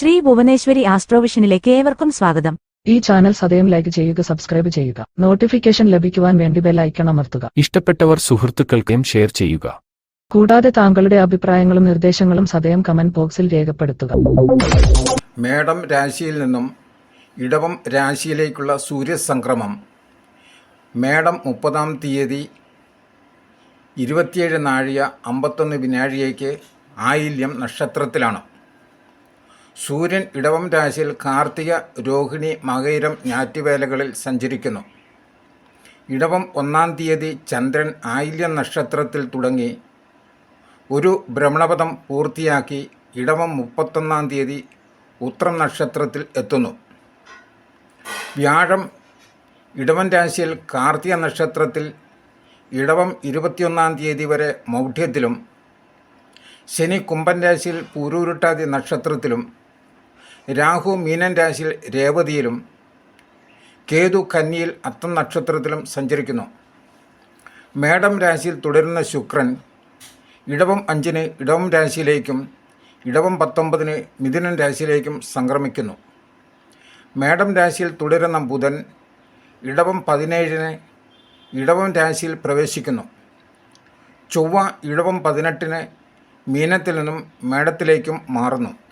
ശ്രീ ഭുവനേശ്വരി ആസ്ട്രോവിഷനിലേക്ക് ഏവർക്കും സ്വാഗതം. ഈ ചാനൽ സദയം ലൈക്ക് ചെയ്യുക സബ്സ്ക്രൈബ് ചെയ്യുക. നോട്ടിഫിക്കേഷൻ ലഭിക്കുവാൻ വേണ്ടി ബെൽ ഐക്കൺ അമർത്തുക. ഇഷ്ടപ്പെട്ടവർ സുഹൃത്തുക്കൾക്കും ഷെയർ ചെയ്യുക. കൂടാതെ താങ്കളുടെ അഭിപ്രായങ്ങളും നിർദ്ദേശങ്ങളും സദയം കമന്റ് ബോക്സിൽ രേഖപ്പെടുത്തുക. മേടം രാശിയിൽ നിന്നും ഇടവം രാശിയിലേക്കുള്ള സൂര്യസംക്രമം മേടം മുപ്പതാം തീയതി ഇരുപത്തിയേഴ് നാഴിക അമ്പത്തൊന്ന് വിനാഴികയ്ക്ക് ആയില്യം നക്ഷത്രത്തിലാണ്. സൂര്യൻ ഇടവം രാശിയിൽ കാർത്തിക രോഹിണി മകയിരം ഞാറ്റുവേലകളിൽ സഞ്ചരിക്കുന്നു. ഇടവം ഒന്നാം തീയതി ചന്ദ്രൻ ആയില്യ നക്ഷത്രത്തിൽ തുടങ്ങി. ഒരു ഭ്രമണപഥം പൂർത്തിയാക്കി ഇടവം മുപ്പത്തൊന്നാം തീയതി ഉത്രം നക്ഷത്രത്തിൽ എത്തുന്നു. വ്യാഴം ഇടവൻ രാശിയിൽ കാർത്തിക നക്ഷത്രത്തിൽ ഇടവം ഇരുപത്തിയൊന്നാം തീയതി വരെ മൗഢ്യത്തിലും. ശനി കുംഭൻ രാശിയിൽ പൂരൂരുട്ടാതി നക്ഷത്രത്തിലും. രാഹു മീനൻ രാശിയിൽ രേവതിയിലും കേതു കന്നിയിൽ അത്തം നക്ഷത്രത്തിലും സഞ്ചരിക്കുന്നു. മേടം രാശിയിൽ തുടരുന്ന ശുക്രൻ ഇടവം അഞ്ചിന് ഇടവം രാശിയിലേക്കും ഇടവം പത്തൊമ്പതിന് മിഥുനൻ രാശിയിലേക്കും സംക്രമിക്കുന്നു. മേടം രാശിയിൽ തുടരുന്ന ബുധൻ ഇടവം പതിനേഴിന് ഇടവം രാശിയിൽ പ്രവേശിക്കുന്നു. ചൊവ്വ ഇടവം പതിനെട്ടിന് മീനത്തിൽ നിന്നും മേടത്തിലേക്കും മാറുന്നു.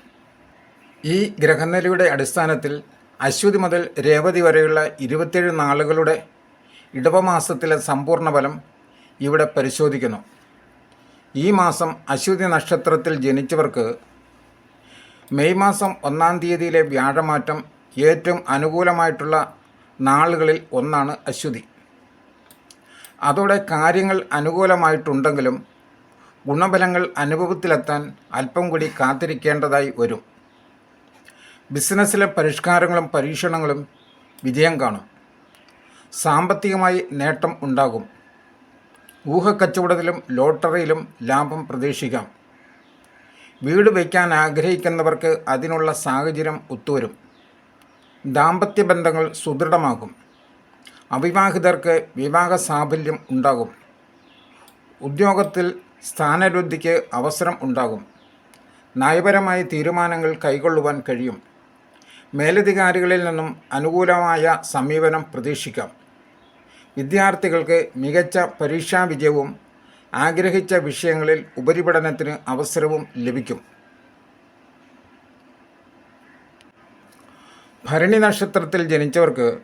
ഈ ഗ്രഹനിലയുടെ അടിസ്ഥാനത്തിൽ അശ്വതി മുതൽ രേവതി വരെയുള്ള ഇരുപത്തേഴ് നാളുകളുടെ ഇടവമാസത്തിലെ സമ്പൂർണ ഫലം ഇവിടെ പരിശോധിക്കുന്നു. ഈ മാസം അശ്വതി നക്ഷത്രത്തിൽ ജനിച്ചവർക്ക് മെയ് മാസം ഒന്നാം തീയതിയിലെ വ്യാഴമാറ്റം ഏറ്റവും അനുകൂലമായിട്ടുള്ള നാളുകളിൽ ഒന്നാണ് അശ്വതി. അതോടെ കാര്യങ്ങൾ അനുകൂലമായിട്ടുണ്ടെങ്കിലും ഗുണഫലങ്ങൾ അനുഭവത്തിലെത്താൻ അല്പം കൂടി കാത്തിരിക്കേണ്ടതായി വരും. ബിസിനസ്സിലെ പരിഷ്കാരങ്ങളും പരീക്ഷണങ്ങളും വിജയം കാണും. സാമ്പത്തികമായി നേട്ടം ഉണ്ടാകും. ഊഹക്കച്ചവടത്തിലും ലോട്ടറിയിലും ലാഭം പ്രതീക്ഷിക്കാം. വീട് വയ്ക്കാൻ ആഗ്രഹിക്കുന്നവർക്ക് അതിനുള്ള സാഹചര്യം ഒത്തുവരും. ദാമ്പത്യ ബന്ധങ്ങൾ സുദൃഢമാകും. അവിവാഹിതർക്ക് വിവാഹ സാഫല്യം ഉണ്ടാകും. ഉദ്യോഗത്തിൽ സ്ഥാനവൃദ്ധിക്ക് അവസരം ഉണ്ടാകും. നയപരമായ തീരുമാനങ്ങൾ കൈക്കൊള്ളുവാൻ കഴിയും. മേലധികാരികളിൽ നിന്നും അനുകൂലമായ സമീപനം പ്രതീക്ഷിക്കാം. വിദ്യാർത്ഥികൾക്ക് മികച്ച പരീക്ഷാ വിജയവും ആഗ്രഹിച്ച വിഷയങ്ങളിൽ ഉപരിപഠനത്തിന് അവസരവും ലഭിക്കും. ഭരണി നക്ഷത്രത്തിൽ ജനിച്ചവർക്ക്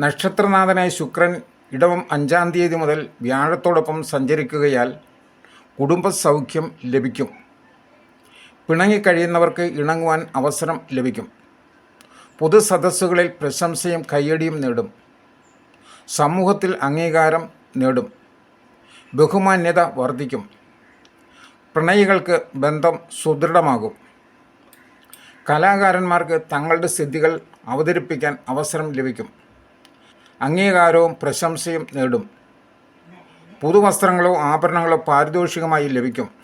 നക്ഷത്രനാഥനായ ശുക്രൻ ഇടവം അഞ്ചാം തീയതി മുതൽ വ്യാഴത്തോടൊപ്പം സഞ്ചരിക്കുകയാൽ കുടുംബസൗഖ്യം ലഭിക്കും. പിണങ്ങിക്കഴിയുന്നവർക്ക് ഇണങ്ങുവാൻ അവസരം ലഭിക്കും. പൊതുസദസ്സുകളിൽ പ്രശംസയും കയ്യടിയും നേടും. സമൂഹത്തിൽ അംഗീകാരം നേടും. ബഹുമാന്യത വർദ്ധിക്കും. പ്രണയികൾക്ക് ബന്ധം സുദൃഢമാകും. കലാകാരന്മാർക്ക് തങ്ങളുടെ സ്ഥിതികൾ അവതരിപ്പിക്കാൻ അവസരം ലഭിക്കും. അംഗീകാരവും പ്രശംസയും നേടും. പുതുവസ്ത്രങ്ങളോ ആഭരണങ്ങളോ പാരിതോഷികമായി ലഭിക്കും.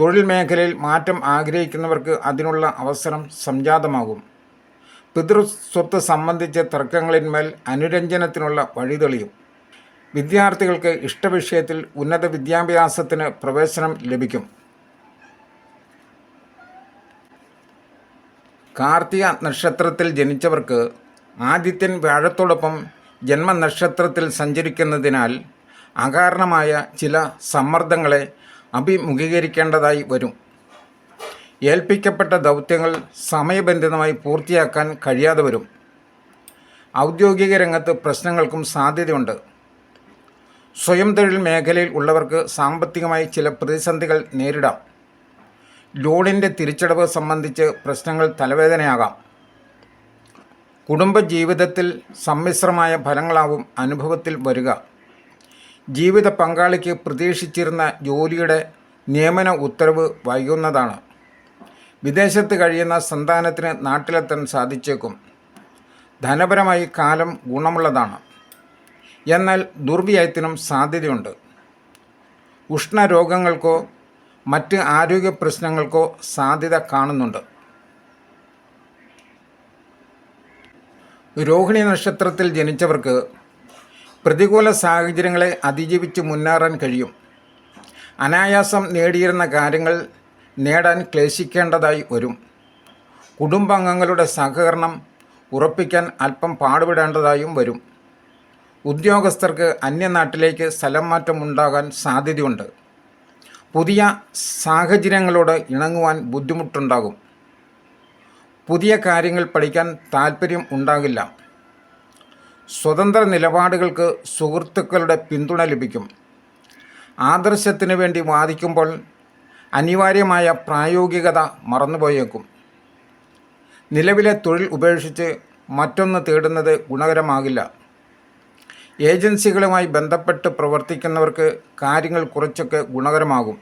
തൊഴിൽ മേഖലയിൽ മാറ്റം ആഗ്രഹിക്കുന്നവർക്ക് അതിനുള്ള അവസരം സംജാതമാകും. പിതൃസ്വത്ത് സംബന്ധിച്ച തർക്കങ്ങളിന്മേൽ അനുരഞ്ജനത്തിനുള്ള വഴിതെളിയും. വിദ്യാർത്ഥികൾക്ക് ഇഷ്ടവിഷയത്തിൽ ഉന്നത വിദ്യാഭ്യാസത്തിന് പ്രവേശനം ലഭിക്കും. കാർത്തിക നക്ഷത്രത്തിൽ ജനിച്ചവർക്ക് ആദിത്യൻ വ്യാഴത്തോടൊപ്പം ജന്മനക്ഷത്രത്തിൽ സഞ്ചരിക്കുന്നതിനാൽ അകാരണമായ ചില സമ്മർദ്ദങ്ങളെ അഭിമുഖീകരിക്കേണ്ടതായി വരും. ഏൽപ്പിക്കപ്പെട്ട ദൗത്യങ്ങൾ സമയബന്ധിതമായി പൂർത്തിയാക്കാൻ കഴിയാതെ വരും. ഔദ്യോഗിക രംഗത്ത് പ്രശ്നങ്ങൾക്കും സാധ്യതയുണ്ട്. സ്വയം തൊഴിൽ മേഖലയിൽ ഉള്ളവർക്ക് സാമ്പത്തികമായി ചില പ്രതിസന്ധികൾ നേരിടാം. ലോണിന്റെ തിരിച്ചടവ് സംബന്ധിച്ച് പ്രശ്നങ്ങൾ തലവേദനയാകാം. കുടുംബജീവിതത്തിൽ സമ്മിശ്രമായ ഫലങ്ങളാവും അനുഭവത്തിൽ വരിക. ജീവിത പങ്കാളിക്ക് പ്രതീക്ഷിച്ചിരുന്ന ജോലിയുടെ നിയമന ഉത്തരവ് വൈകുന്നതാണ്. വിദേശത്ത് കഴിയുന്ന സന്താനത്തിന് നാട്ടിലെത്താൻ സാധിച്ചേക്കും. ധനപരമായി കാലം ഗുണമുള്ളതാണ്. എന്നാൽ ദുർവ്യയത്തിനും സാധ്യതയുണ്ട്. ഉഷ്ണരോഗങ്ങൾക്കോ മറ്റ് ആരോഗ്യ പ്രശ്നങ്ങൾക്കോ സാധ്യത കാണുന്നുണ്ട്. രോഹിണി നക്ഷത്രത്തിൽ ജനിച്ചവർക്ക് പ്രതികൂല സാഹചര്യങ്ങളെ അതിജീവിച്ച് മുന്നേറാൻ കഴിയും. അനായാസം നേടിയിരുന്ന കാര്യങ്ങൾ നേടാൻ ക്ലേശിക്കേണ്ടതായി വരും. കുടുംബാംഗങ്ങളുടെ സഹകരണം ഉറപ്പിക്കാൻ അല്പം പാടുപെടേണ്ടതായും വരും. ഉദ്യോഗസ്ഥർക്ക് അന്യനാട്ടിലേക്ക് സ്ഥലം മാറ്റം ഉണ്ടാകാൻ സാധ്യതയുണ്ട്. പുതിയ സാഹചര്യങ്ങളോട് ഇണങ്ങുവാൻ ബുദ്ധിമുട്ടുണ്ടാകും. പുതിയ കാര്യങ്ങൾ പഠിക്കാൻ താല്പര്യം ഉണ്ടാകില്ല. സ്വതന്ത്ര നിലപാടുകൾക്ക് സുഹൃത്തുക്കളുടെ പിന്തുണ ലഭിക്കും. ആദർശത്തിന് വേണ്ടി വാദിക്കുമ്പോൾ അനിവാര്യമായ പ്രായോഗികത മറന്നുപോയേക്കും. നിലവിലെ തൊഴിൽ ഉപേക്ഷിച്ച് മറ്റൊന്ന് തേടുന്നത് ഗുണകരമാകില്ല. ഏജൻസികളുമായി ബന്ധപ്പെട്ട് പ്രവർത്തിക്കുന്നവർക്ക് കാര്യങ്ങൾ കുറച്ചൊക്കെ ഗുണകരമാകും.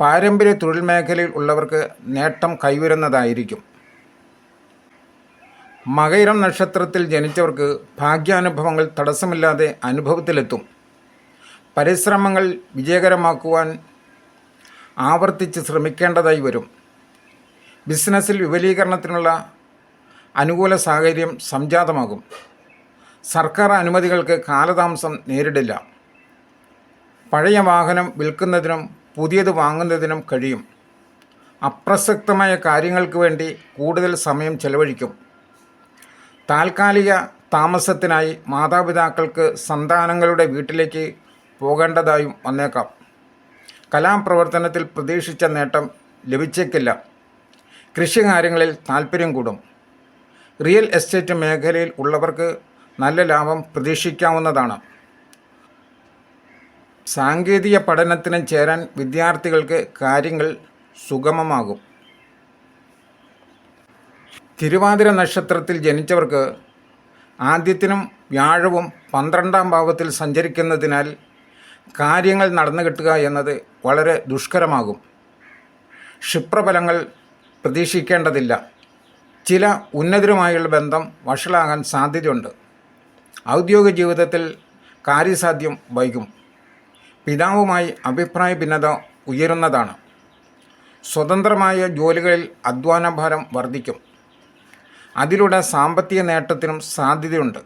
പാരമ്പര്യ തൊഴിൽ മേഖലയിൽ ഉള്ളവർക്ക് നേട്ടം കൈവരുന്നതായിരിക്കും. മകയിരം നക്ഷത്രത്തിൽ ജനിച്ചവർക്ക് ഭാഗ്യാനുഭവങ്ങൾ തടസ്സമില്ലാതെ അനുഭവത്തിലെത്തും. പരിശ്രമങ്ങൾ വിജയകരമാക്കുവാൻ ആവർത്തിച്ച് ശ്രമിക്കേണ്ടതായി വരും. ബിസിനസ്സിൽ വിപുലീകരണത്തിനുള്ള അനുകൂല സാഹചര്യം സംജാതമാകും. സർക്കാർ അനുമതികൾക്ക് കാലതാമസം നേരിടില്ല. പഴയ വാഹനം വിൽക്കുന്നതിനും പുതിയത് വാങ്ങുന്നതിനും കഴിയും. അപ്രസക്തമായ കാര്യങ്ങൾക്ക് വേണ്ടി കൂടുതൽ സമയം ചെലവഴിക്കും. താൽക്കാലിക താമസത്തിനായി മാതാപിതാക്കൾക്ക് സന്താനങ്ങളുടെ വീട്ടിലേക്ക് പോകേണ്ടതായും വന്നേക്കാം. കലാപ്രവർത്തനത്തിൽ പ്രതീക്ഷിച്ച നേട്ടം ലഭിച്ചേക്കില്ല. കൃഷികാര്യങ്ങളിൽ താൽപ്പര്യം കൂടും. റിയൽ എസ്റ്റേറ്റ് മേഖലയിൽ ഉള്ളവർക്ക് നല്ല ലാഭം പ്രതീക്ഷിക്കാവുന്നതാണ്. സാങ്കേതിക പഠനത്തിന് ചേരാൻ വിദ്യാർത്ഥികൾക്ക് കാര്യങ്ങൾ സുഗമമാകും. തിരുവാതിര നക്ഷത്രത്തിൽ ജനിച്ചവർക്ക് ആദ്യത്തിനും വ്യാഴവും പന്ത്രണ്ടാം ഭാവത്തിൽ സഞ്ചരിക്കുന്നതിനാൽ കാര്യങ്ങൾ നടന്നു കിട്ടുക എന്നത് വളരെ ദുഷ്കരമാകും. ക്ഷിപ്രഫലങ്ങൾ പ്രതീക്ഷിക്കേണ്ടതില്ല. ചില ഉന്നതരുമായുള്ള ബന്ധം വഷളാകാൻ സാധ്യതയുണ്ട്. ഔദ്യോഗിക ജീവിതത്തിൽ കാര്യസാധ്യം വൈകും. പിതാവുമായി അഭിപ്രായ ഭിന്നത ഉയരുന്നതാണ്. സ്വതന്ത്രമായ ജോലികളിൽ അധ്വാനഭാരം വർദ്ധിക്കും. അതിലൂടെ സാമ്പത്തിക നേട്ടത്തിനും സാധ്യതയുണ്ട്.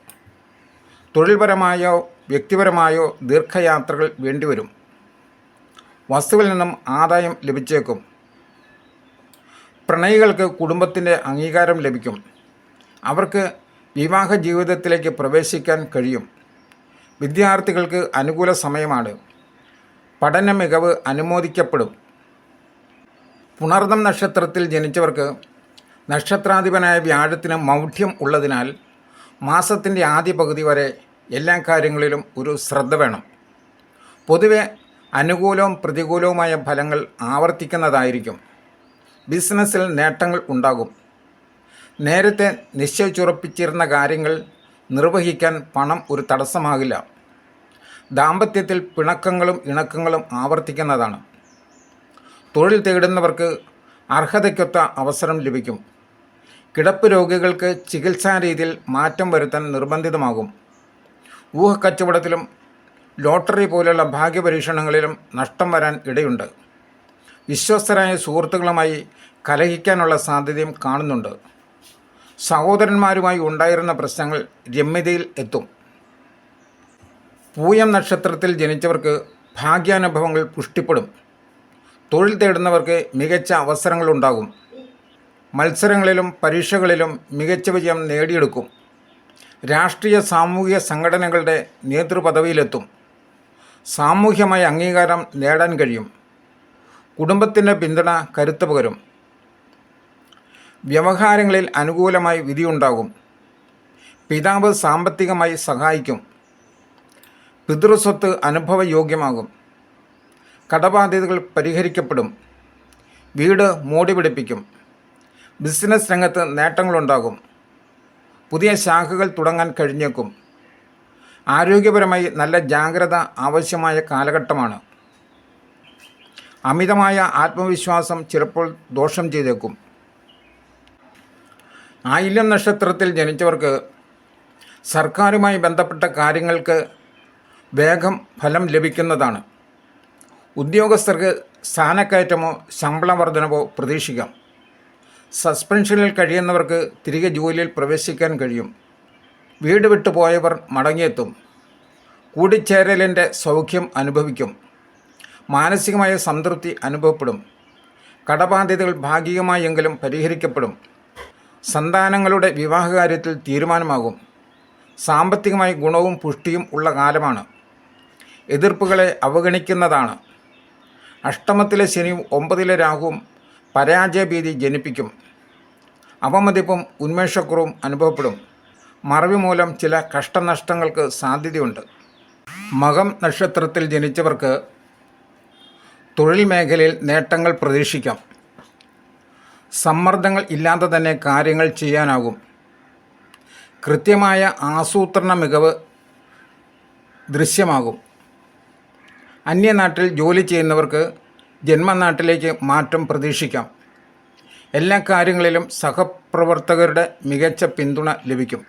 തൊഴിൽപരമായോ വ്യക്തിപരമായോ ദീർഘയാത്രകൾ വേണ്ടിവരും. വസ്തുവിൽ നിന്നും ആദായം ലഭിച്ചേക്കും. പ്രണയികൾക്ക് കുടുംബത്തിന്റെ അംഗീകാരം ലഭിക്കും. അവർക്ക് വിവാഹ ജീവിതത്തിലേക്ക് പ്രവേശിക്കാൻ കഴിയും. വിദ്യാർത്ഥികൾക്ക് അനുകൂല സമയമാണ്. പഠന മികവ് അനുമോദിക്കപ്പെടും. പുണർദം നക്ഷത്രത്തിൽ ജനിച്ചവർക്ക് നക്ഷത്രാധിപനായ വ്യാഴത്തിന് മൗഢ്യം ഉള്ളതിനാൽ മാസത്തിന്റെ ആദ്യ പകുതി വരെ എല്ലാ കാര്യങ്ങളിലും ഒരു ശ്രദ്ധ വേണം. പൊതുവെ അനുകൂലവും പ്രതികൂലവുമായ ഫലങ്ങൾ ആവർത്തിക്കുന്നതായിരിക്കും. ബിസിനസ്സിൽ നേട്ടങ്ങൾ ഉണ്ടാകും. നേരത്തെ നിശ്ചയിച്ചുറപ്പിച്ചിരുന്ന കാര്യങ്ങൾ നിർവഹിക്കാൻ പണം ഒരു തടസ്സമാകില്ല. ദാമ്പത്യത്തിൽ പിണക്കങ്ങളും ഇണക്കങ്ങളും ആവർത്തിക്കുന്നതാണ്. തൊഴിൽ തേടുന്നവർക്ക് അർഹതയ്ക്കൊത്ത അവസരം ലഭിക്കും. കിടപ്പ് രോഗികൾക്ക് ചികിത്സാ രീതിയിൽ മാറ്റം വരുത്താൻ നിർബന്ധിതമാകും. ഊഹക്കച്ചവടത്തിലും ലോട്ടറി പോലുള്ള ഭാഗ്യപരീക്ഷണങ്ങളിലും നഷ്ടം വരാൻ ഇടയുണ്ട്. വിശ്വസ്തരായ സുഹൃത്തുക്കളുമായി കലഹിക്കാനുള്ള സാധ്യതയും കാണുന്നുണ്ട്. സഹോദരന്മാരുമായി ഉണ്ടായിരുന്ന പ്രശ്നങ്ങൾ രമ്യതയിൽ എത്തും. പൂയം നക്ഷത്രത്തിൽ ജനിച്ചവർക്ക് ഭാഗ്യാനുഭവങ്ങൾ പുഷ്ടിപ്പെടും. തൊഴിൽ തേടുന്നവർക്ക് മികച്ച അവസരങ്ങളുണ്ടാകും മത്സരങ്ങളിലും പരീക്ഷകളിലും മികച്ച വിജയം നേടിയെടുക്കും. രാഷ്ട്രീയ സാമൂഹിക സംഘടനകളുടെ നേതൃപദവിയിലെത്തും. സാമൂഹ്യമായ അംഗീകാരം നേടാൻ കഴിയും. കുടുംബത്തിന്റെ പിന്തുണ കരുത്ത് പകരും. വ്യവഹാരങ്ങളിൽ അനുകൂലമായി വിധിയുണ്ടാകും. പിതാവ് സാമ്പത്തികമായി സഹായിക്കും. പിതൃസ്വത്ത് അനുഭവയോഗ്യമാകും. കടബാധ്യതകൾ പരിഹരിക്കപ്പെടും. വീട് മോടി പിടിപ്പിക്കും. ബിസിനസ് രംഗത്ത് നേട്ടങ്ങളുണ്ടാകും. പുതിയ ശാഖകൾ തുടങ്ങാൻ കഴിഞ്ഞേക്കും. ആരോഗ്യപരമായി നല്ല ജാഗ്രത ആവശ്യമായ കാലഘട്ടമാണ്. അമിതമായ ആത്മവിശ്വാസം ചിലപ്പോൾ ദോഷം ചെയ്തേക്കും. ആയില്യം നക്ഷത്രത്തിൽ ജനിച്ചവർക്ക് സർക്കാരുമായി ബന്ധപ്പെട്ട കാര്യങ്ങൾക്ക് വേഗം ഫലം ലഭിക്കുന്നതാണ്. ഉദ്യോഗസ്ഥർക്ക് സ്ഥാനക്കയറ്റമോ ശമ്പള വർധനവോ പ്രതീക്ഷിക്കാം. സസ്പെൻഷനിൽ കഴിയുന്നവർക്ക് തിരികെ ജോലിയിൽ പ്രവേശിക്കാൻ കഴിയും. വീട് വിട്ടു പോയവർ മടങ്ങിയെത്തും. കൂടിച്ചേരലിന്റെ സൗഖ്യം അനുഭവിക്കും. മാനസികമായ സംതൃപ്തി അനുഭവപ്പെടും. കടബാധ്യതകൾ ഭാഗികമായെങ്കിലും പരിഹരിക്കപ്പെടും. സന്താനങ്ങളുടെ വിവാഹകാര്യത്തിൽ തീരുമാനമാകും. സാമ്പത്തികമായി ഗുണവും പുഷ്ടിയും ഉള്ള കാലമാണ്. എതിർപ്പുകളെ അവഗണിക്കുന്നതാണ്. അഷ്ടമത്തിലെ ശനിയും ഒമ്പതിലെ രാഹുവും പരാജയഭീതി ജനിപ്പിക്കും. അവമതിപ്പും ഉന്മേഷക്കുറവും അനുഭവപ്പെടും. മറവി മൂലം ചില കഷ്ടനഷ്ടങ്ങൾക്ക് സാധ്യതയുണ്ട്. മകം നക്ഷത്രത്തിൽ ജനിച്ചവർക്ക് തൊഴിൽ മേഖലയിൽ നേട്ടങ്ങൾ പ്രതീക്ഷിക്കാം. സമ്മർദ്ദങ്ങൾ ഇല്ലാതെ തന്നെ കാര്യങ്ങൾ ചെയ്യാനാകും. കൃത്യമായ ആസൂത്രണ മികവ് ദൃശ്യമാകും. അന്യനാട്ടിൽ ജോലി ചെയ്യുന്നവർക്ക് ജന്മനാട്ടിലേക്ക് മാറ്റം പ്രതീക്ഷിക്കാം. എല്ലാ കാര്യങ്ങളിലും സഹപ്രവർത്തകരുടെ മികച്ച പിന്തുണ ലഭിക്കും.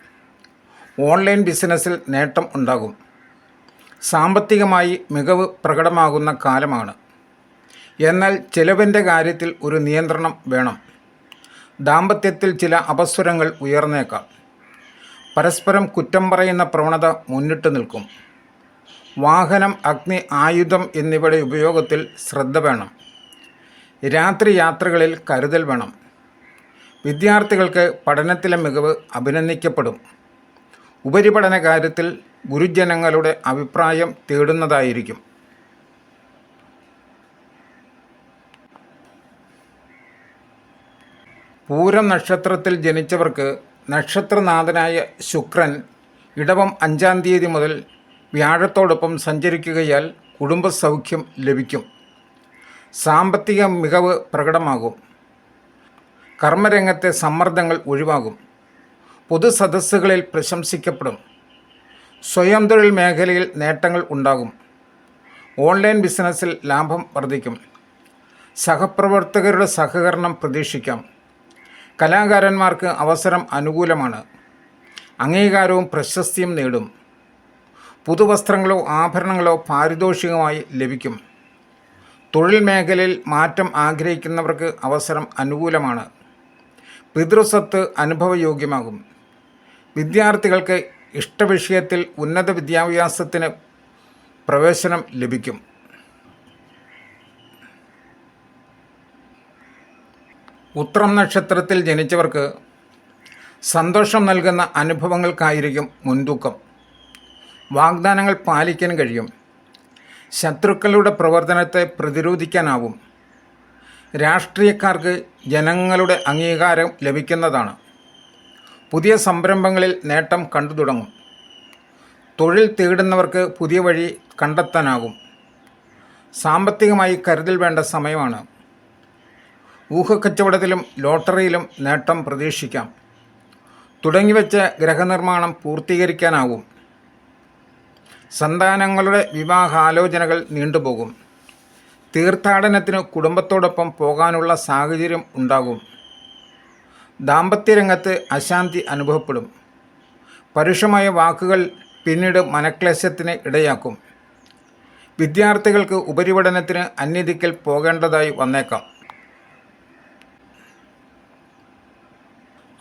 ഓൺലൈൻ ബിസിനസ്സിൽ നേട്ടം ഉണ്ടാകും. സാമ്പത്തികമായി മികവ് പ്രകടമാകുന്ന കാലമാണ്. എന്നാൽ ചിലവിന്റെ കാര്യത്തിൽ ഒരു നിയന്ത്രണം വേണം. ദാമ്പത്യത്തിൽ ചില അപസ്വരങ്ങൾ ഉയർന്നേക്കാം. പരസ്പരം കുറ്റം പറയുന്ന പ്രവണത മുന്നിട്ട് നിൽക്കും. വാഹനം അഗ്നി ആയുധം എന്നിവയുടെ ഉപയോഗത്തിൽ ശ്രദ്ധ വേണം. രാത്രി യാത്രകളിൽ കരുതൽ വേണം. വിദ്യാർത്ഥികൾക്ക് പഠനത്തിലെ മികവ് അഭിനന്ദിക്കപ്പെടും. ഉപരിപഠന കാര്യത്തിൽ ഗുരുജനങ്ങളുടെ അഭിപ്രായം തേടുന്നതായിരിക്കും. പൂരം നക്ഷത്രത്തിൽ ജനിച്ചവർക്ക് നക്ഷത്രനാഥനായ ശുക്രൻ ഇടവം അഞ്ചാം തീയതി മുതൽ വ്യാഴത്തോടൊപ്പം സഞ്ചരിക്കുകയാൽ കുടുംബസൗഖ്യം ലഭിക്കും. സാമ്പത്തിക മികവ് പ്രകടമാകും. കർമ്മരംഗത്തെ സമ്മർദ്ദങ്ങൾ ഒഴിവാകും. പൊതുസദസ്സുകളിൽ പ്രശംസിക്കപ്പെടും. സ്വയം തൊഴിൽ മേഖലയിൽ നേട്ടങ്ങൾ ഉണ്ടാകും. ഓൺലൈൻ ബിസിനസ്സിൽ ലാഭം വർദ്ധിക്കും. സഹപ്രവർത്തകരുടെ സഹകരണം പ്രതീക്ഷിക്കാം. കലാകാരന്മാർക്ക് അവസരം അനുകൂലമാണ്. അംഗീകാരവും പ്രശസ്തിയും നേടും. പുതുവസ്ത്രങ്ങളോ ആഭരണങ്ങളോ പാരിതോഷികമായി ലഭിക്കും. തൊഴിൽ മേഖലയിൽ മാറ്റം ആഗ്രഹിക്കുന്നവർക്ക് അവസരം അനുകൂലമാണ്. പിതൃസ്വത്ത് അനുഭവയോഗ്യമാകും. വിദ്യാർത്ഥികൾക്ക് ഇഷ്ടവിഷയത്തിൽ ഉന്നത വിദ്യാഭ്യാസത്തിന് പ്രവേശനം ലഭിക്കും. ഉത്രം നക്ഷത്രത്തിൽ ജനിച്ചവർക്ക് സന്തോഷം നൽകുന്ന അനുഭവങ്ങൾക്കായിരിക്കും മുൻതൂക്കം. വാഗ്ദാനങ്ങൾ പാലിക്കാൻ കഴിയും. ശത്രുക്കളുടെ പ്രവർത്തനത്തെ പ്രതിരോധിക്കാനാവും. രാഷ്ട്രീയക്കാർക്ക് ജനങ്ങളുടെ അംഗീകാരം ലഭിക്കുന്നതാണ്. പുതിയ സംരംഭങ്ങളിൽ നേട്ടം കണ്ടു തുടങ്ങും. തൊഴിൽ തേടുന്നവർക്ക് പുതിയ വഴി കണ്ടെത്താനാകും. സാമ്പത്തികമായി കരുതൽ വേണ്ട സമയമാണ്. ഊഹക്കച്ചവടത്തിലും ലോട്ടറിയിലും നേട്ടം പ്രതീക്ഷിക്കാം. തുടങ്ങിവെച്ച ഗ്രഹനിർമ്മാണം പൂർത്തീകരിക്കാനാവും. സന്താനങ്ങളുടെ വിവാഹാലോചനകൾ നീണ്ടുപോകും. തീർത്ഥാടനത്തിന് കുടുംബത്തോടൊപ്പം പോകാനുള്ള സാഹചര്യം ഉണ്ടാകും. ദാമ്പത്യരംഗത്ത് അശാന്തി അനുഭവപ്പെടും. പരുഷമായ വാക്കുകൾ പിന്നീട് മനക്ലേശത്തിന് ഇടയാക്കും. വിദ്യാർത്ഥികൾക്ക് ഉപരിപഠനത്തിന് അന്യദിക്കൽ പോകേണ്ടതായി വന്നേക്കാം.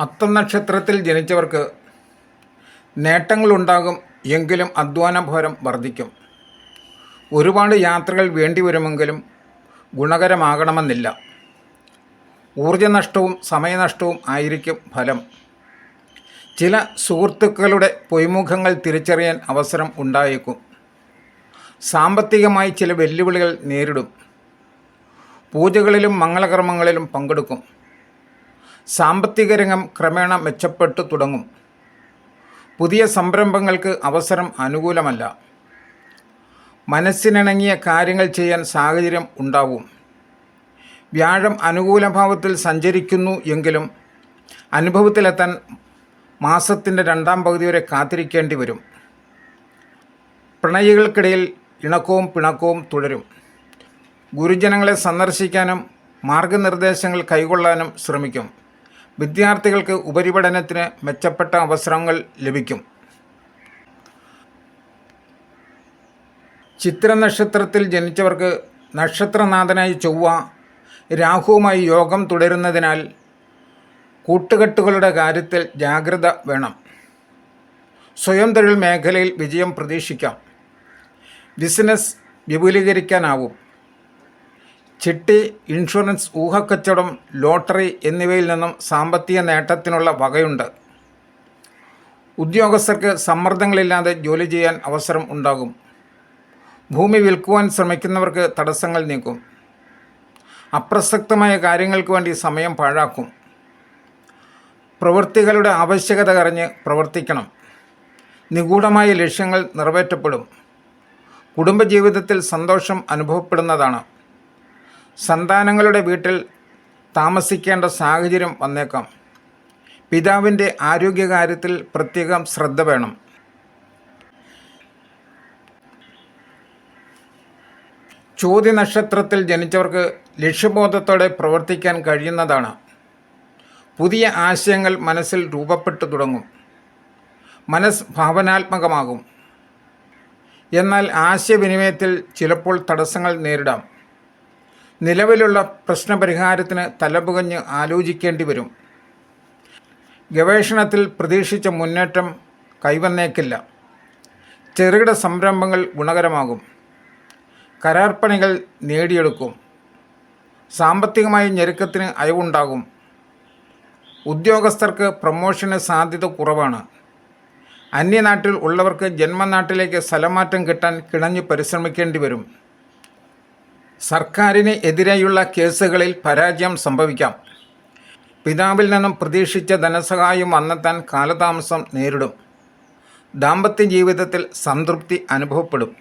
അത്തം നക്ഷത്രത്തിൽ ജനിച്ചവർക്ക് നേട്ടങ്ങളുണ്ടാകും എങ്കിലും അധ്വാനഭാരം വർദ്ധിക്കും. ഒരുപാട് യാത്രകൾ വേണ്ടിവരുമെങ്കിലും ഗുണകരമാകണമെന്നില്ല. ഊർജനഷ്ടവും സമയനഷ്ടവും ആയിരിക്കും ഫലം. ചില സുഹൃത്തുക്കളുടെ പൊയ്മുഖങ്ങൾ തിരിച്ചറിയാൻ അവസരം ഉണ്ടായേക്കും. സാമ്പത്തികമായി ചില വെല്ലുവിളികൾ നേരിടും. പൂജകളിലും മംഗളകർമ്മങ്ങളിലും പങ്കെടുക്കും. സാമ്പത്തിക രംഗം ക്രമേണ മെച്ചപ്പെട്ടു തുടങ്ങും. പുതിയ സംരംഭങ്ങൾക്ക് അവസരം അനുകൂലമല്ല. മനസ്സിനിണങ്ങിയ കാര്യങ്ങൾ ചെയ്യാൻ സാഹചര്യം ഉണ്ടാവും. വ്യാഴം അനുകൂല ഭാവത്തിൽ സഞ്ചരിക്കുന്നു എങ്കിലും അനുഭവത്തിലെത്താൻ മാസത്തിന്റെ രണ്ടാം പകുതി വരെ കാത്തിരിക്കേണ്ടി വരും. പ്രണയികൾക്കിടയിൽ ഇണക്കവും പിണക്കവും തുടരും. ഗുരുജനങ്ങളെ സന്ദർശിക്കാനും മാർഗനിർദ്ദേശങ്ങൾ കൈകൊള്ളാനും ശ്രമിക്കും. വിദ്യാർത്ഥികൾക്ക് ഉപരിപഠനത്തിന് മെച്ചപ്പെട്ട അവസരങ്ങൾ ലഭിക്കും. ചിത്ര നക്ഷത്രത്തിൽ ജനിച്ചവർക്ക് നക്ഷത്രനാഥനായി ചൊവ്വ രാഹുവുമായി യോഗം തുടരുന്നതിനാൽ കൂട്ടുകെട്ടുകളുടെ കാര്യത്തിൽ ജാഗ്രത വേണം. സ്വയം തൊഴിൽ മേഖലയിൽ വിജയം പ്രതീക്ഷിക്കാം. ബിസിനസ് വിപുലീകരിക്കാനാവും. ചിട്ടി ഇൻഷുറൻസ് ഊഹക്കച്ചവടം ലോട്ടറി എന്നിവയിൽ നിന്നും സാമ്പത്തിക നേട്ടത്തിനുള്ള വകയുണ്ട്. ഉദ്യോഗസ്ഥർക്ക് സമ്മർദ്ദങ്ങളില്ലാതെ ജോലി ചെയ്യാൻ അവസരം ഉണ്ടാകും. ഭൂമി വിൽക്കുവാൻ ശ്രമിക്കുന്നവർക്ക് തടസ്സങ്ങൾ നീക്കും. അപ്രസക്തമായ കാര്യങ്ങൾക്ക് വേണ്ടി സമയം പാഴാക്കും. പ്രവൃത്തികളുടെ ആവശ്യകത കറിഞ്ഞ് പ്രവർത്തിക്കണം. നിഗൂഢമായ ലക്ഷ്യങ്ങൾ നിറവേറ്റപ്പെടും. കുടുംബജീവിതത്തിൽ സന്തോഷം അനുഭവപ്പെടുന്നതാണ്. സന്താനങ്ങളുടെ വീട്ടിൽ താമസിക്കേണ്ട സാഹചര്യം വന്നേക്കാം. പിതാവിന്റെ ആരോഗ്യകാര്യത്തിൽ പ്രത്യേകം ശ്രദ്ധ വേണം. ചോതി നക്ഷത്രത്തിൽ ജനിച്ചവർക്ക് ലക്ഷ്യബോധത്തോടെ പ്രവർത്തിക്കാൻ കഴിയുന്നതാണ്. പുതിയ ആശയങ്ങൾ മനസ്സിൽ രൂപപ്പെട്ടു തുടങ്ങും. മനസ്സ് ഭാവനാത്മകമാകും. എന്നാൽ ആശയവിനിമയത്തിൽ ചിലപ്പോൾ തടസ്സങ്ങൾ നേരിടാം. നിലവിലുള്ള പ്രശ്നപരിഹാരത്തിന് തലപുകഞ്ഞ് ആലോചിക്കേണ്ടി വരും. ഗവേഷണത്തിൽ പ്രതീക്ഷിച്ച മുന്നേറ്റം കൈവന്നേക്കില്ല. ചെറുകിട സംരംഭങ്ങൾ ഗുണകരമാകും. കരാർപ്പണികൾ നേടിയെടുക്കും. സാമ്പത്തികമായി ഞെരുക്കത്തിന് അയവുണ്ടാകും. ഉദ്യോഗസ്ഥർക്ക് പ്രമോഷന് സാധ്യത കുറവാണ്. അന്യനാട്ടിൽ ഉള്ളവർക്ക് ജന്മനാട്ടിലേക്ക് സ്ഥലമാറ്റം കിട്ടാൻ കിണഞ്ഞു പരിശ്രമിക്കേണ്ടി വരും. സർക്കാരിന് എതിരെയുള്ള കേസുകളിൽ പരാജയം സംഭവിക്കാം. പിതാവിൽ നിന്നും പ്രതീക്ഷിച്ച ധനസഹായം വന്നെത്താൻ കാലതാമസം നേരിടും. ദാമ്പത്യ ജീവിതത്തിൽ സംതൃപ്തി അനുഭവപ്പെടും.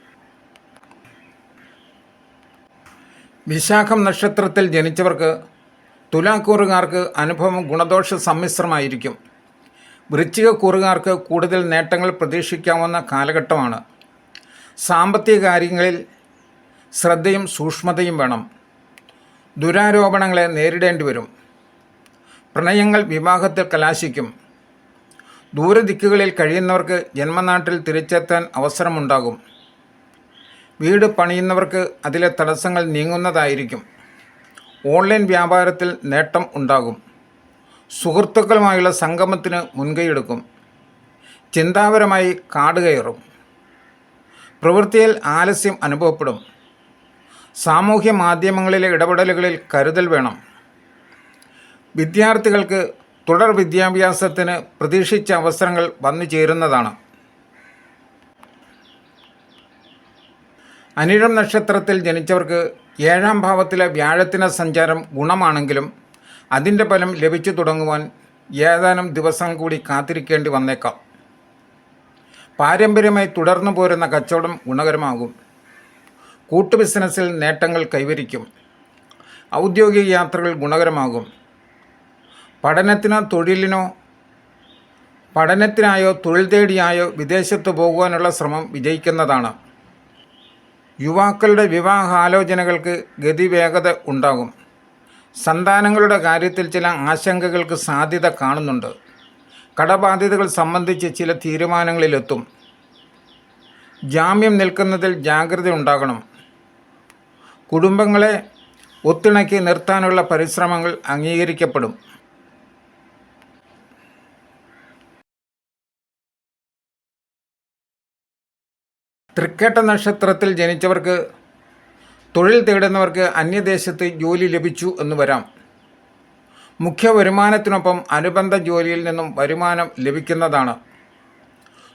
വിശാഖം നക്ഷത്രത്തിൽ ജനിച്ചവർക്ക് തുലാക്കൂറുകാർക്ക് അനുഭവം ഗുണദോഷ സമ്മിശ്രമായിരിക്കും. വൃശ്ചിക കൂറുകാർക്ക് കൂടുതൽ നേട്ടങ്ങൾ പ്രതീക്ഷിക്കാവുന്ന കാലഘട്ടമാണ്. സാമ്പത്തിക കാര്യങ്ങളിൽ ശ്രദ്ധയും സൂക്ഷ്മതയും വേണം. ദുരാരോപണങ്ങളെ നേരിടേണ്ടി വരും. പ്രണയങ്ങൾ വിവാഹത്തിൽ കലാശിക്കും. ദൂരദിക്കുകളിൽ കഴിയുന്നവർക്ക് ജന്മനാട്ടിൽ തിരിച്ചെത്താൻ അവസരമുണ്ടാകും. വീട് പണിയുന്നവർക്ക് അതിലെ തടസ്സങ്ങൾ നീങ്ങുന്നതായിരിക്കും. ഓൺലൈൻ വ്യാപാരത്തിൽ നേട്ടം ഉണ്ടാകും. സുഹൃത്തുക്കളുമായുള്ള സംഗമത്തിന് മുൻകൈയെടുക്കും. ചിന്താപരമായി കാട് കയറും പ്രവൃത്തിയിൽ ആലസ്യം അനുഭവപ്പെടും. സാമൂഹ്യ മാധ്യമങ്ങളിലെ ഇടപെടലുകളിൽ കരുതൽ വേണം. വിദ്യാർത്ഥികൾക്ക് തുടർ വിദ്യാഭ്യാസത്തിന് പ്രതീക്ഷിച്ച അവസരങ്ങൾ വന്നു ചേരുന്നതാണ്. അനിഴം നക്ഷത്രത്തിൽ ജനിച്ചവർക്ക് ഏഴാം ഭാവത്തിലെ വ്യാഴത്തിന സഞ്ചാരം ഗുണമാണെങ്കിലും അതിന്റെ ഫലം ലഭിച്ചു തുടങ്ങുവാൻ ഏതാനും ദിവസം കൂടി കാത്തിരിക്കേണ്ടി വന്നേക്കാം. പാരമ്പര്യമായി തുടർന്നു പോരുന്ന കച്ചവടം ഗുണകരമാകും. കൂട്ടു ബിസിനസ്സിൽ നേട്ടങ്ങൾ കൈവരിക്കും. ഔദ്യോഗിക യാത്രകൾ ഗുണകരമാകും. പഠനത്തിനോ തൊഴിലിനോ പഠനത്തിനായോ തൊഴിൽ തേടിയായോ വിദേശത്ത് പോകുവാനുള്ള ശ്രമം വിജയിക്കുന്നതാണ്. യുവാക്കളുടെ വിവാഹാലോചനകൾക്ക് ഗതിവേഗത ഉണ്ടാകും. സന്താനങ്ങളുടെ കാര്യത്തിൽ ചില ആശങ്കകൾക്ക് സാധ്യത കാണുന്നുണ്ട്. കടബാധ്യതകൾ സംബന്ധിച്ച് ചില തീരുമാനങ്ങളിലെത്തും. ജാമ്യം നിൽക്കുന്നതിൽ ജാഗ്രത ഉണ്ടാകണം. കുടുംബങ്ങളെ ഒത്തിണക്കി നിർത്താനുള്ള പരിശ്രമങ്ങൾ അംഗീകരിക്കപ്പെടും. തൃക്കേട്ട നക്ഷത്രത്തിൽ ജനിച്ചവർക്ക് തൊഴിൽ തേടുന്നവർക്ക് അന്യദേശത്ത് ജോലി ലഭിച്ചു എന്ന് വരാം. മുഖ്യ വരുമാനത്തിനൊപ്പം അനുബന്ധ ജോലിയിൽ നിന്നും വരുമാനം ലഭിക്കുന്നതാണ്.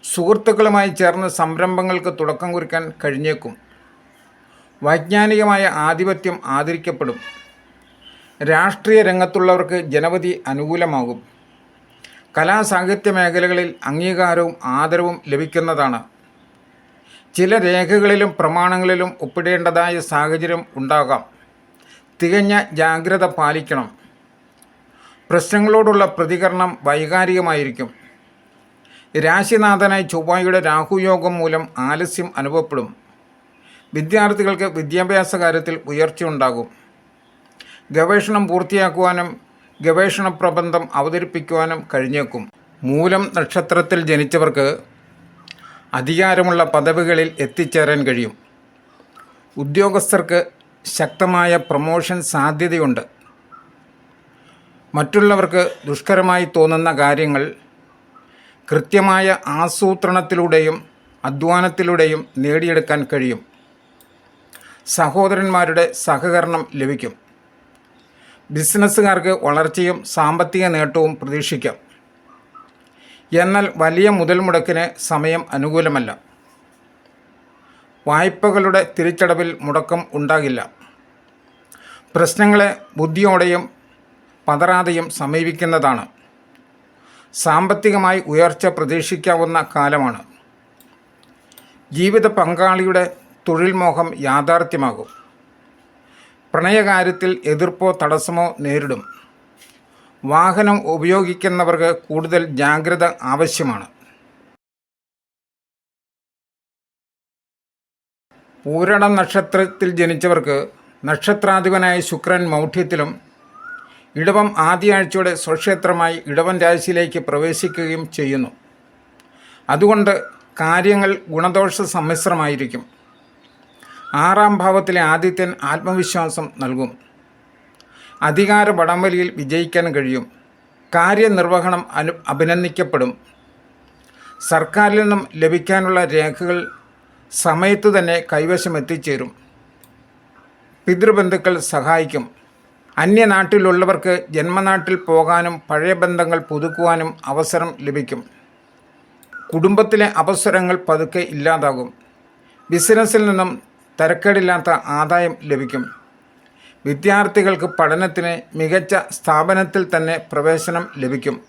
സുഹൃത്തുക്കളുമായി ചേർന്ന് സംരംഭങ്ങൾക്ക് തുടക്കം കുറിക്കാൻ കഴിഞ്ഞേക്കും. വൈജ്ഞാനികമായ ആധിപത്യം ആദരിക്കപ്പെടും. രാഷ്ട്രീയ രംഗത്തുള്ളവർക്ക് ജനവധി അനുകൂലമാകും. കലാസാഹിത്യ മേഖലകളിൽ അംഗീകാരവും ആദരവും ലഭിക്കുന്നതാണ്. ചില രേഖകളിലും പ്രമാണങ്ങളിലും ഒപ്പിടേണ്ടതായ സാഹചര്യം ഉണ്ടാകാം. തികഞ്ഞ ജാഗ്രത പാലിക്കണം. പ്രശ്നങ്ങളോടുള്ള പ്രതികരണം വൈകാരികമായിരിക്കും. രാശിനാഥനായി ചൊവ്വായുടെ രാഹുയോഗം മൂലം ആലസ്യം അനുഭവപ്പെടും. വിദ്യാർത്ഥികൾക്ക് വിദ്യാഭ്യാസ കാര്യത്തിൽ ഉയർച്ചയുണ്ടാകും ഗവേഷണം പൂർത്തിയാക്കുവാനും ഗവേഷണ പ്രബന്ധം അവതരിപ്പിക്കുവാനും കഴിഞ്ഞേക്കും. മൂലം നക്ഷത്രത്തിൽ ജനിച്ചവർക്ക് അധികാരമുള്ള പദവികളിൽ എത്തിച്ചേരാൻ കഴിയും. ഉദ്യോഗസ്ഥർക്ക് ശക്തമായ പ്രൊമോഷൻ സാധ്യതയുണ്ട്. മറ്റുള്ളവർക്ക് ദുഷ്കരമായി തോന്നുന്ന കാര്യങ്ങൾ കൃത്യമായ ആസൂത്രണത്തിലൂടെയും അധ്വാനത്തിലൂടെയും നേടിയെടുക്കാൻ കഴിയും. സഹോദരന്മാരുടെ സഹകരണം ലഭിക്കും. ബിസിനസ്സുകാർക്ക് വളർച്ചയും സാമ്പത്തിക നേട്ടവും പ്രതീക്ഷിക്കാം. എന്നാൽ വലിയ മുതൽ മുടക്കിന് സമയം അനുകൂലമല്ല. വായ്പകളുടെ തിരിച്ചടവിൽ മുടക്കം ഉണ്ടാകില്ല. പ്രശ്നങ്ങളെ ബുദ്ധിയോടെയും പതറാതെയും സമീപിക്കുന്നതാണ്. സാമ്പത്തികമായി ഉയർച്ച പ്രതീക്ഷിക്കാവുന്ന കാലമാണ്. ജീവിത പങ്കാളിയുടെ തൊഴിൽ മോഹം യാഥാർത്ഥ്യമാകും. പ്രണയകാര്യത്തിൽ എതിർപ്പോ തടസ്സമോ നേരിടും. വാഹനം ഉപയോഗിക്കുന്നവർക്ക് കൂടുതൽ ജാഗ്രത ആവശ്യമാണ്. പൂരണ നക്ഷത്രത്തിൽ ജനിച്ചവർക്ക് നക്ഷത്രാധിപനായ ശുക്രൻ മൗഢ്യത്തിലും ഇടവം ആദ്യാഴ്ചയുടെ സ്വക്ഷേത്രമായി ഇടവൻ രാശിയിലേക്ക് പ്രവേശിക്കുകയും ചെയ്യുന്നു. അതുകൊണ്ട് കാര്യങ്ങൾ ഗുണദോഷ സമ്മിശ്രമായിരിക്കും. ആറാം ഭാവത്തിലെ ആദിത്യൻ ആത്മവിശ്വാസം നൽകും. അധികാര വടംവലിയിൽ വിജയിക്കാൻ കഴിയും. കാര്യനിർവഹണം അനു അഭിനന്ദിക്കപ്പെടും. സർക്കാരിൽ നിന്നും ലഭിക്കാനുള്ള രേഖകൾ സമയത്ത് തന്നെ കൈവശം എത്തിച്ചേരും പിതൃബന്ധുക്കൾ സഹായിക്കും. അന്യനാട്ടിലുള്ളവർക്ക് ജന്മനാട്ടിൽ പോകാനും പഴയ ബന്ധങ്ങൾ പുതുക്കുവാനും അവസരം ലഭിക്കും. കുടുംബത്തിലെ അവസരങ്ങൾ പതുക്കെ ഇല്ലാതാകും. ബിസിനസ്സിൽ നിന്നും തരക്കേടില്ലാത്ത ആദായം ലഭിക്കും. വിദ്യാർത്ഥികൾക്ക് പഠനത്തിന് മികച്ച സ്ഥാപനത്തിൽ തന്നെ പ്രവേശനം ലഭിക്കും.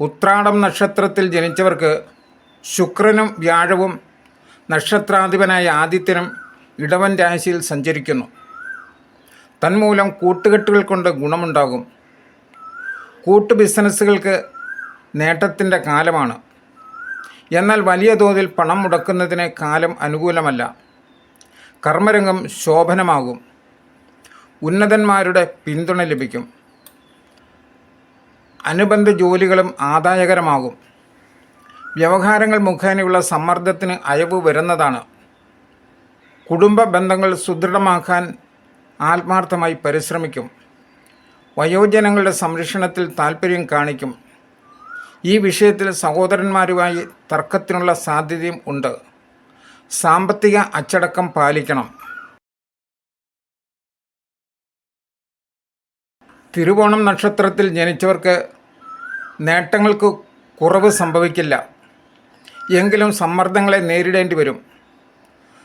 ഉത്രാടം നക്ഷത്രത്തിൽ ജനിച്ചവർക്ക് ശുക്രനും വ്യാഴവും നക്ഷത്രാധിപനായ ആദിത്യനും ഇടവൻ രാശിയിൽ സഞ്ചരിക്കുന്നു. തന്മൂലം കൂട്ടുകെട്ടുകൾ കൊണ്ട് ഗുണമുണ്ടാകും. കൂട്ടു ബിസിനസ്സുകൾക്ക് നേട്ടത്തിന്റെ കാലമാണ്. എന്നാൽ വലിയ തോതിൽ പണം മുടക്കുന്നതിന് കാലം അനുകൂലമല്ല. കർമ്മരംഗം ശോഭനമാകും. ഉന്നതന്മാരുടെ പിന്തുണ ലഭിക്കും. അനുബന്ധ ജോലികളും ആദായകരമാകും. വ്യവഹാരങ്ങൾ മുഖേനയുള്ള സമ്മർദ്ദത്തിന് അയവ് വരുന്നതാണ്. കുടുംബ ബന്ധങ്ങൾ സുദൃഢമാക്കാൻ ആത്മാർത്ഥമായി പരിശ്രമിക്കും. വയോജനങ്ങളുടെ സംരക്ഷണത്തിൽ താൽപ്പര്യം കാണിക്കും. ഈ വിഷയത്തിൽ സഹോദരന്മാരുമായി തർക്കത്തിനുള്ള സാധ്യതയും ഉണ്ട്. സാമ്പത്തിക അച്ചടക്കം പാലിക്കണം. തിരുവോണം നക്ഷത്രത്തിൽ ജനിച്ചവർക്ക് നേട്ടങ്ങൾക്ക് കുറവ് സംഭവിക്കില്ല. എങ്കിലും സമ്മർദ്ദങ്ങളെ നേരിടേണ്ടി വരും.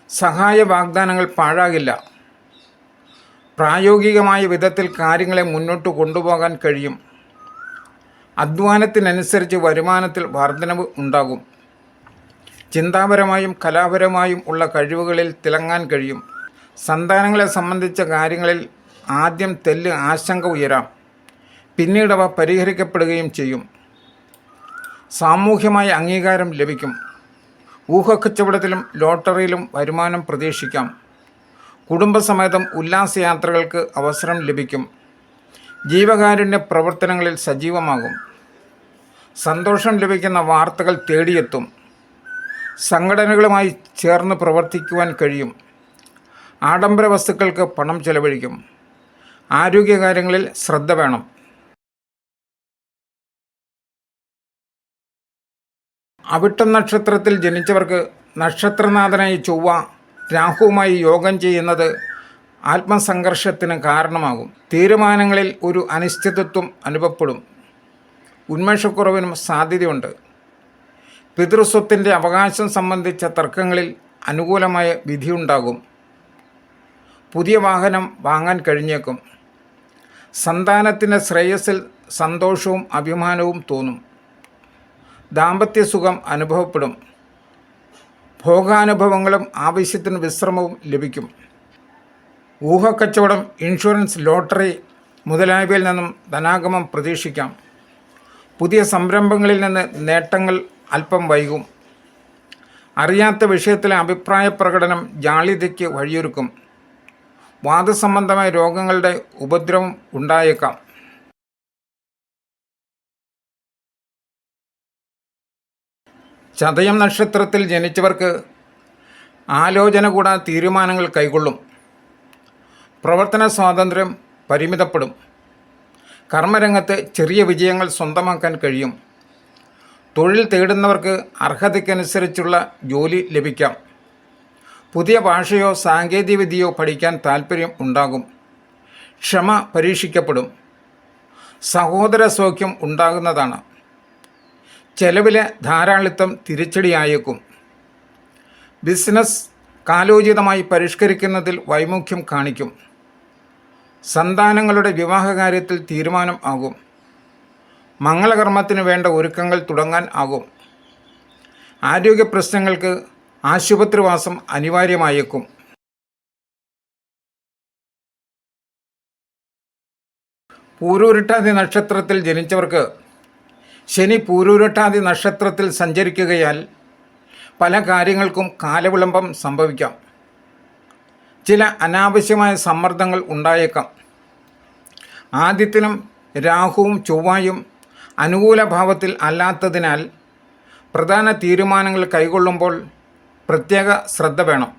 സഹായ വാഗ്ദാനങ്ങൾ പാഴാകില്ല. പ്രായോഗികമായ വിധത്തിൽ കാര്യങ്ങളെ മുന്നോട്ട് കൊണ്ടുപോകാൻ കഴിയും. അധ്വാനത്തിനനുസരിച്ച് വരുമാനത്തിൽ വർധനവ് ഉണ്ടാകും. ചിന്താപരമായും കലാപരമായും ഉള്ള കഴിവുകളിൽ തിളങ്ങാൻ കഴിയും. സന്താനങ്ങളെ സംബന്ധിച്ച കാര്യങ്ങളിൽ ആദ്യം തെല്ല് ആശങ്ക ഉയരാം. പിന്നീടവ പരിഹരിക്കപ്പെടുകയും ചെയ്യും. സാമൂഹ്യമായ അംഗീകാരം ലഭിക്കും. ഊഹക്കച്ചവടത്തിലും ലോട്ടറിയിലും വരുമാനം പ്രതീക്ഷിക്കാം. കുടുംബസമേതം ഉല്ലാസയാത്രകൾക്ക് അവസരം ലഭിക്കും. ജീവകാരുണ്യ പ്രവർത്തനങ്ങളിൽ സജീവമാകും. സന്തോഷം ലഭിക്കുന്ന വാർത്തകൾ തേടിയെത്തും. സംഘടനകളുമായി ചേർന്ന് പ്രവർത്തിക്കുവാൻ കഴിയും. ആഡംബര വസ്തുക്കൾക്ക് പണം ചെലവഴിക്കും. ആരോഗ്യകാര്യങ്ങളിൽ ശ്രദ്ധ വേണം. അവിട്ടം നക്ഷത്രത്തിൽ ജനിച്ചവർക്ക് നക്ഷത്രനാഥനായി ചൊവ്വ രാഹുവുമായി യോഗം ചെയ്യുന്നത് ആത്മസംഘർഷത്തിന് കാരണമാകും. തീരുമാനങ്ങളിൽ ഒരു അനിശ്ചിതത്വം അനുഭവപ്പെടും. ഉന്മേഷക്കുറവിനും സാധ്യതയുണ്ട്. പിതൃസ്വത്തിന്റെ അവകാശം സംബന്ധിച്ച തർക്കങ്ങളിൽ അനുകൂലമായ വിധിയുണ്ടാകും. പുതിയ വാഹനം വാങ്ങാൻ കഴിഞ്ഞേക്കും. സന്താനത്തിന്റെ ശ്രേയസ്സിൽ സന്തോഷവും അഭിമാനവും തോന്നും. ദാമ്പത്യ സുഖം അനുഭവപ്പെടും. ഭോഗാനുഭവങ്ങളും ആവശ്യത്തിന് വിശ്രമവും ലഭിക്കും. ഊഹക്കച്ചവടം ഇൻഷുറൻസ് ലോട്ടറി മുതലായവയിൽ നിന്നും ധനാഗമം പ്രതീക്ഷിക്കാം. പുതിയ സംരംഭങ്ങളിൽ നിന്ന് നേട്ടങ്ങൾ അല്പം വൈകും. അറിയാത്ത വിഷയത്തിലെ അഭിപ്രായ പ്രകടനം ജാള്യതയ്ക്ക് വഴിയൊരുക്കും. വാദസംബന്ധമായ രോഗങ്ങളുടെ ഉപദ്രവം ഉണ്ടായേക്കാം. ചതയം നക്ഷത്രത്തിൽ ജനിച്ചവർക്ക് ആലോചന കൂടാതെ തീരുമാനങ്ങൾ കൈക്കൊള്ളും. പ്രവർത്തന സ്വാതന്ത്ര്യം പരിമിതപ്പെടും. കർമ്മരംഗത്ത് ചെറിയ വിജയങ്ങൾ സ്വന്തമാക്കാൻ കഴിയും. തൊഴിൽ തേടുന്നവർക്ക് അർഹതയ്ക്കനുസരിച്ചുള്ള ജോലി ലഭിക്കാം. പുതിയ ഭാഷയോ സാങ്കേതികവിദ്യയോ പഠിക്കാൻ താൽപ്പര്യം ഉണ്ടാകും. ക്ഷമ പരീക്ഷിക്കപ്പെടും. സഹോദര സൗഖ്യം ഉണ്ടാകുന്നതാണ്. ചെലവിലെ ധാരാളിത്തം തിരിച്ചടിയായേക്കും. ബിസിനസ് കാലോചിതമായി പരിഷ്കരിക്കുന്നതിൽ വൈമുഖ്യം കാണിക്കും. സന്താനങ്ങളുടെ വിവാഹകാര്യത്തിൽ തീരുമാനം ആകും. മംഗളകർമ്മത്തിന് വേണ്ട ഒരുക്കങ്ങൾ തുടങ്ങാൻ ആകും. ആരോഗ്യ പ്രശ്നങ്ങൾക്ക് ആശുപത്രിവാസം അനിവാര്യമായേക്കും. പൂരൂരുട്ടാതി നക്ഷത്രത്തിൽ ജനിച്ചവർക്ക് ശനി പൂരൂരുട്ടാതി നക്ഷത്രത്തിൽ സഞ്ചരിക്കുകയാൽ പല കാര്യങ്ങൾക്കും കാലവിളംബം സംഭവിക്കാം. ചില അനാവശ്യമായ സമ്മർദ്ദങ്ങൾ ഉണ്ടായേക്കാം. ആദ്യത്തിനും രാഹുവും ചൊവ്വായും അനുകൂല ഭാവത്തിൽ അല്ലാത്തതിനാൽ പ്രധാന തീരുമാനങ്ങൾ കൈക്കൊള്ളുമ്പോൾ പ്രത്യേക ശ്രദ്ധ വേണം.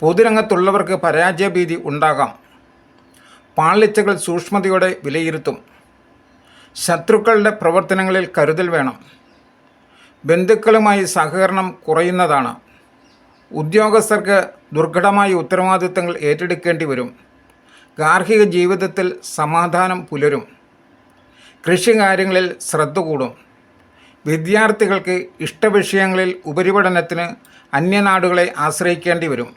പൊതുരംഗത്തുള്ളവർക്ക് പരാജയഭീതി ഉണ്ടാകാം. പാളിച്ചകൾ സൂക്ഷ്മതയോടെ വിലയിരുത്തും. ശത്രുക്കളുടെ പ്രവർത്തനങ്ങളിൽ കരുതൽ വേണം. ബന്ധുക്കളുമായി സഹകരണം കുറയുന്നതാണ്. ഉദ്യോഗസ്ഥർക്ക് ദുർഘടമായ ഉത്തരവാദിത്തങ്ങൾ ഏറ്റെടുക്കേണ്ടി വരും. ഗാർഹിക ജീവിതത്തിൽ സമാധാനം പുലരും. കൃഷികാര്യങ്ങളിൽ ശ്രദ്ധ കൂടും. വിദ്യാർത്ഥികൾക്ക് ഇഷ്ടവിഷയങ്ങളിൽ ഉപരിപഠനത്തിന് അന്യനാടുകളെ ആശ്രയിക്കേണ്ടി വരും.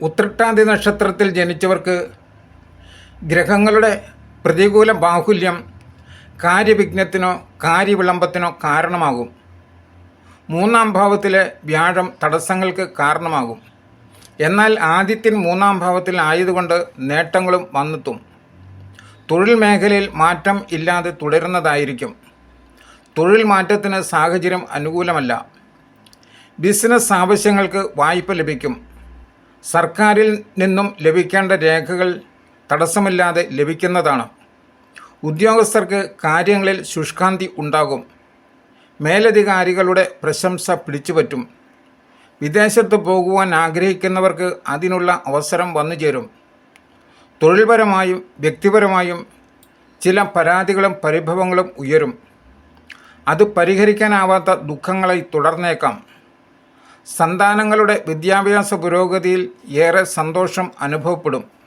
ഉത്രട്ടാതി നക്ഷത്രത്തിൽ ജനിച്ചവർക്ക് ഗ്രഹങ്ങളുടെ പ്രതികൂല ബാഹുല്യം കാര്യവിഘ്നത്തിനോ കാര്യവിളംബത്തിനോ കാരണമാകും. മൂന്നാം ഭാവത്തിലെ വ്യാഴം തടസ്സങ്ങൾക്ക് കാരണമാകും. എന്നാൽ ആദിത്യൻ മൂന്നാം ഭാവത്തിൽ ആയതുകൊണ്ട് നേട്ടങ്ങളും വന്നെത്തും. തൊഴിൽ മേഖലയിൽ മാറ്റം ഇല്ലാതെ തുടരുന്നതായിരിക്കും. തൊഴിൽ മാറ്റത്തിന് സാഹചര്യം അനുകൂലമല്ല. ബിസിനസ് ആവശ്യങ്ങൾക്ക് വായ്പ ലഭിക്കും. സർക്കാരിൽ നിന്നും ലഭിക്കേണ്ട രേഖകൾ തടസ്സമില്ലാതെ ലഭിക്കുന്നതാണ്. ഉദ്യോഗസ്ഥർക്ക് കാര്യങ്ങളിൽ ശുഷ്കാന്തി ഉണ്ടാകും. മേലധികാരികളുടെ പ്രശംസ പിടിച്ചുപറ്റും. വിദേശത്ത് പോകുവാൻ ആഗ്രഹിക്കുന്നവർക്ക് അതിനുള്ള അവസരം വന്നു ചേരും. തൊഴിൽപരമായും വ്യക്തിപരമായും ചില പരാതികളും പരിഭവങ്ങളും ഉയരും. അത് പരിഹരിക്കാനാവാത്ത ദുഃഖങ്ങളെ തുടർന്നേക്കാം. സന്താനങ്ങളുടെ വിദ്യാഭ്യാസ പുരോഗതിയിൽ ഏറെ സന്തോഷം അനുഭവപ്പെടും.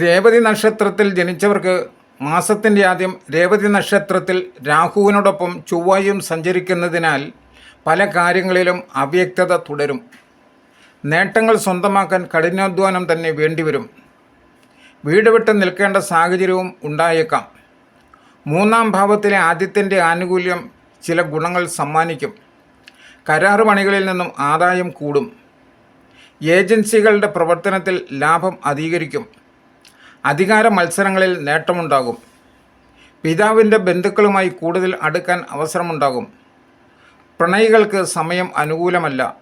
രേവതി നക്ഷത്രത്തിൽ ജനിച്ചവർക്ക് മാസത്തിന്റെ ആദ്യം രേവതി നക്ഷത്രത്തിൽ രാഹുവിനോടൊപ്പം ചൊവ്വയും സഞ്ചരിക്കുന്നതിനാൽ പല കാര്യങ്ങളിലും അവ്യക്തത തുടരും. നേട്ടങ്ങൾ സ്വന്തമാക്കാൻ കഠിനാധ്വാനം തന്നെ വേണ്ടിവരും. വീട് വിട്ട് നിൽക്കേണ്ട സാഹചര്യവും ഉണ്ടായേക്കാം. മൂന്നാം ഭാവത്തിലെ ആദ്യത്തിന്റെ ആനുകൂല്യം ചില ഗുണങ്ങൾ സമ്മാനിക്കും. കരാറ് പണികളിൽ നിന്നും ആദായം കൂടും. ഏജൻസികളുടെ പ്രവർത്തനത്തിൽ ലാഭം അധികരിക്കും. അധികാര മത്സരങ്ങളിൽ നേട്ടമുണ്ടാകും. പിതാവിന്റെ ബന്ധുക്കളുമായി കൂടുതൽ അടുക്കാൻ അവസരമുണ്ടാകും. പ്രണയികൾക്ക് സമയം അനുകൂലമല്ല.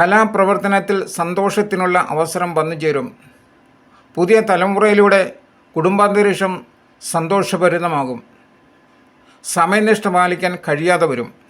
കലാപ്രവർത്തനത്തിൽ സന്തോഷത്തിനുള്ള അവസരം വന്നു ചേരും. പുതിയ തലമുറയിലൂടെ കുടുംബാന്തരീക്ഷം സന്തോഷഭരിതമാകും. സമയനിഷ്ഠ പാലിക്കാൻ കഴിയാതെ വരും.